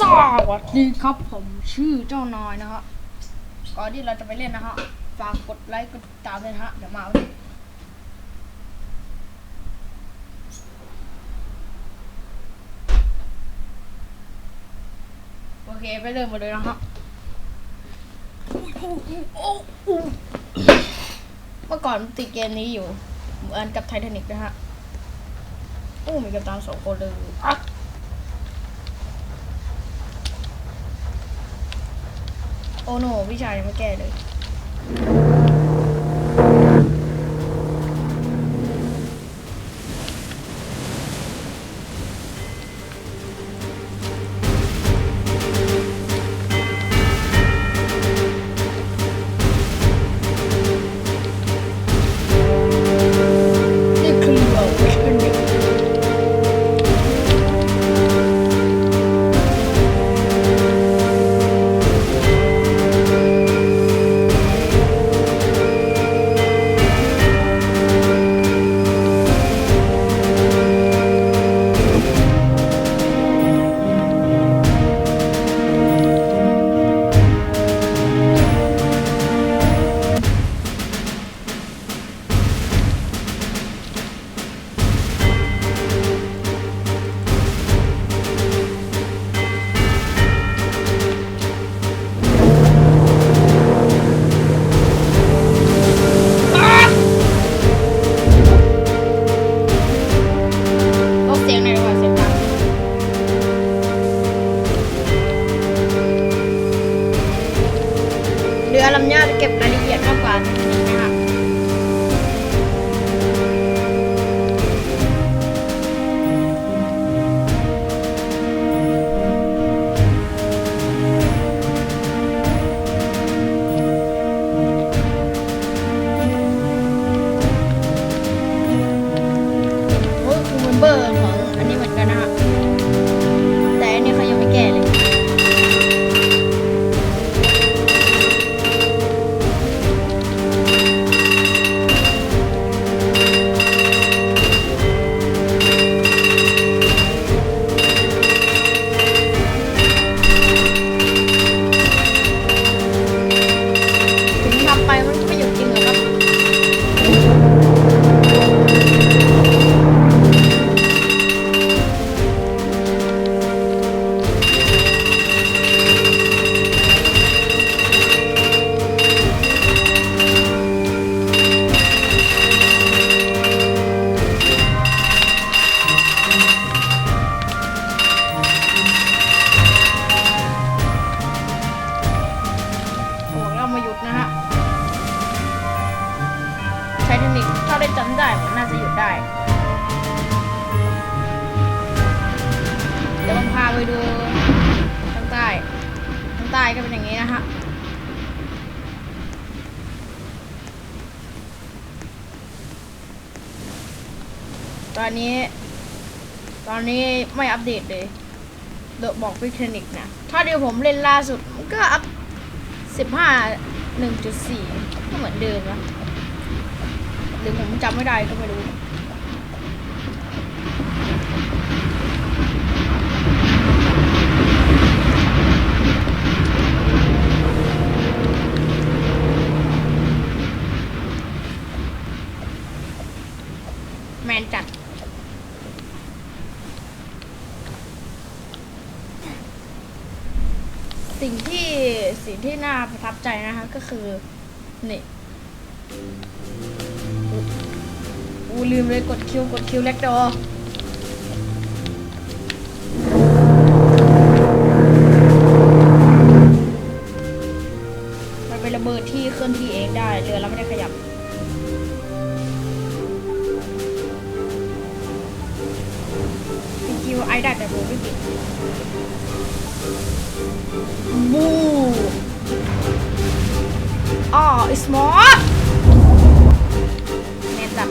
สวัสดีครับผมชื่อเจ้านายนะฮะก่อนที่เราจะไปเล่นนะฮะฝากกดไลค์กดติดตามด้วยนะฮะเดี๋ยวมาโอเคไปเริ่มมาเลยนะฮะอุ๊ยอุ๊ยอุ๊ยอุ๊ยเมื่อก่อนติดเกมนี้อยู่เหมือนกับไททานิกนะฮะโอ้มีกัปตันสองคนเลยอะ โอ้โหพี่ชายยังไม่แก้เลย เก็บนาฬิ ใช้เทคนิคถ้าได้จำได้มันน่าจะหยุดได้ เดี๋ยวผมพาไปดูทางใต้ทางใต้ก็เป็นอย่างนี้นะฮะตอนนี้ ตอนนี้ไม่อัปเดตเลยเดบอกพิเทคนิคนะ ถ้าเดี๋ยวผมเล่นล่าสุดมันก็อัพสิบห้าหนึ่งจุดสี่ก็เหมือนเดิมนะ รือผมจำไม่ได้ก็ไม่รู้แมนจัดสิ่งที่สิ่งที่น่าประทับใจนะคะก็คือนี่ อู้ลืมเลยกดคิวกดคิวเล็กดอมันเป็นระเบิดที่เคลื่อนที่เองได้เรือแล้วไม่ได้ขยับคิวไอได้แต่โบไม่ปิดบูอ๋อไอ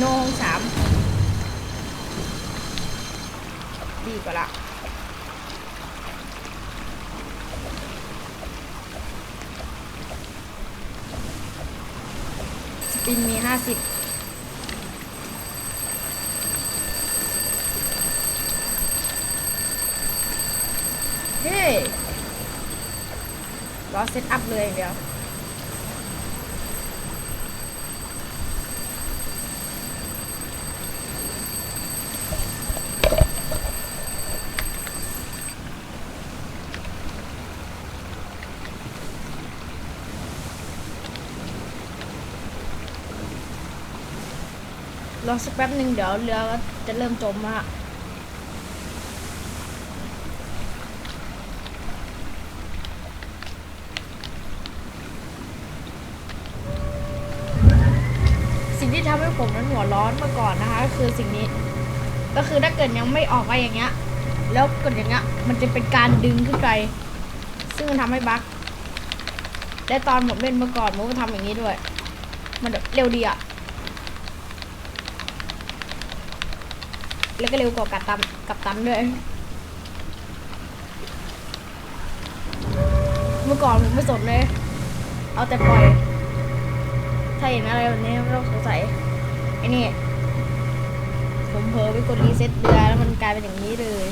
โน่ห้องสามดีกว่าละสปินมีห้าสิบเฮ้รอเซตอัพเลยอย่างเดียว รอสักแป๊บหนึ่งเดี๋ยวเรือก็จะเริ่มจมอะสิ่งที่ทำให้ผมนั้นหัวร้อนมาก่อนนะคะก็คือสิ่งนี้ ก็คือถ้าเกิดยังไม่ออกมาอย่างเงี้ย แล้วกดอย่างเงี้ยมันจะเป็นการดึงขึ้นไป ซึ่งมันทำให้บั๊กและตอนผมเล่นมื่อก่อนผมก็ทำอย่างนี้ด้วย มันแบบเร็วดีอะ แล้วก็เร็วกว่ากับตันกับตันด้วย เมื่อก่อนผมไม่สนเลย เอาแต่ปล่อย ถ้าเห็นอะไรแบบนี้ไม่ต้องสงสัยไอ้นี่ ผมเผลอไปกดรีเซ็ตเรือแล้วมันกลายเป็นอย่างนี้เลย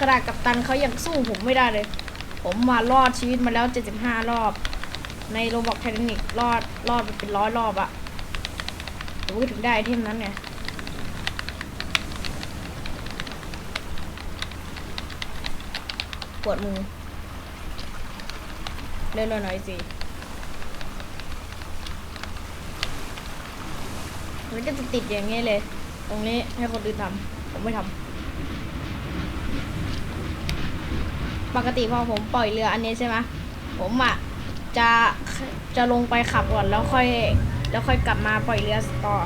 กระดาษกับตันเขายังสู้ผมไม่ได้เลย ผมมารอดชีวิตมาแล้ว 75 รอบ ในโรบอกไททานิกรอดรอดไปเป็นร้อยรอบอะผมก็ถึงได้เทมนั้นไงปวดมือเร็วๆหน่อยสิมันก็จะติดอย่างเงี้เลย ตรงนี้ให้คนอื่นทำผมไม่ทำ ปกติพอผมปล่อยเรืออันนี้ใช่ไหมผมอะจะจะลงไปขับก่อนแล้วค่อย แล้วค่อยกลับมาปล่อยเรือต่อ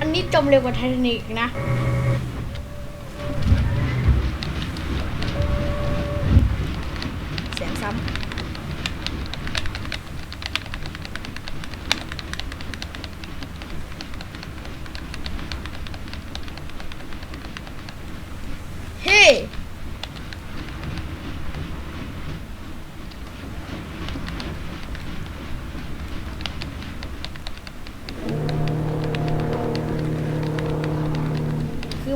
อันนี้จมเร็วกว่าไททานิกอีกนะเสียงซ้ำ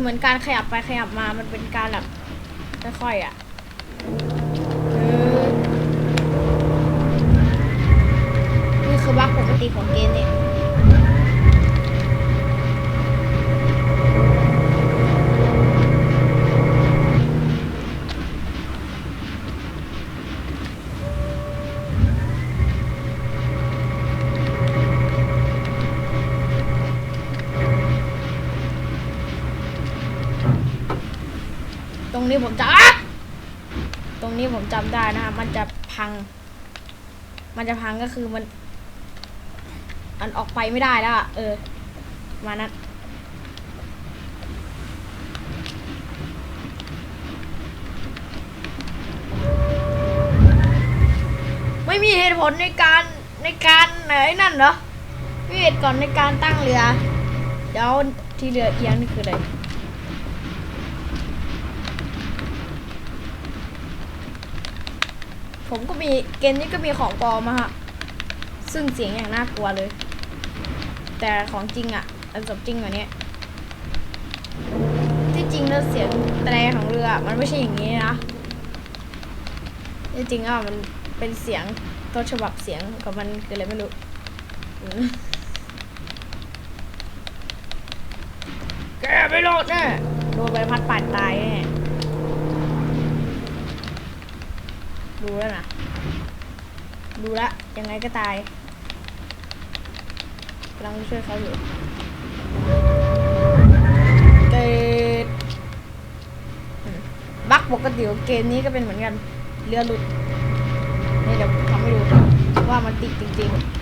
มือนการขยับไปขยับมามันเป็นการแบบค่อยๆอะนี่คือบั๊กปกติของเกมเนี่ย รงนี้ผมจะอ๊ะตรงนี้ผมจำได้นะครับมันจะพัง มันจะพังก็คือมัน อันออกไปไม่ได้แล้วเออ มานั้นไม่มีเหตุผลในการในการไหนนั่นเหรอมีเหตุก่อนในการตั้งเรือ เดี๋ยวที่เรือเอียงนี่คืออะไร ผมก็มีเกมนี้ก็มีของปลอมมาฮะ ซึ่งเสียงอย่างน่ากลัวเลย แต่ของจริงอะ่ะอันสมจริงกว่านี้ที่จริงแล้วเสียงแตรของเรือ มันไม่ใช่อย่างนี้นะที่จริงอะมันเป็นเสียงต้นฉบับเสียงของมันคืออะไรไม่รู้อืมแกไม่รอดแน่โดนใบพัดป่านตายแน่ ดูแล้วนะ ดูละ ยังไงก็ตายกำลังช่วยเขาอยู่เกตบักปกติเกมนี้ก็เป็นเหมือนกัน เรือหลุดนี่เดี๋ยวทำให้ดูว่ามันติดจริง ๆ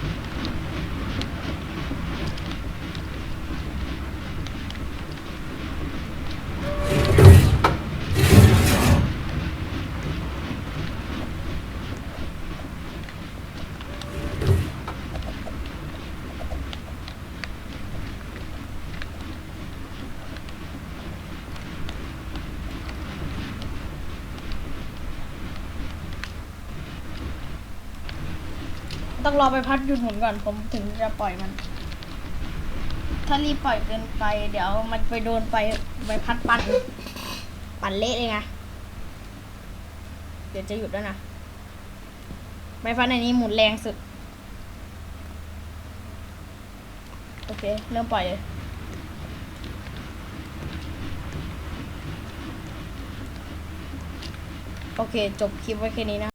ต้องรอไปพัดหยุดหมุนก่อนผมถึงจะปล่อยมัน ถ้ารีบปล่อยเกินไป เดี๋ยวมันไปโดนไปใบพัดปั่นปั่นเละเลยไงเดี๋ยวจะหยุดแล้วนะใบพัดในนี้หมุนแรงสุด โอเค เริ่มปล่อยเลยโอเค จบคลิปไว้แค่นี้นะ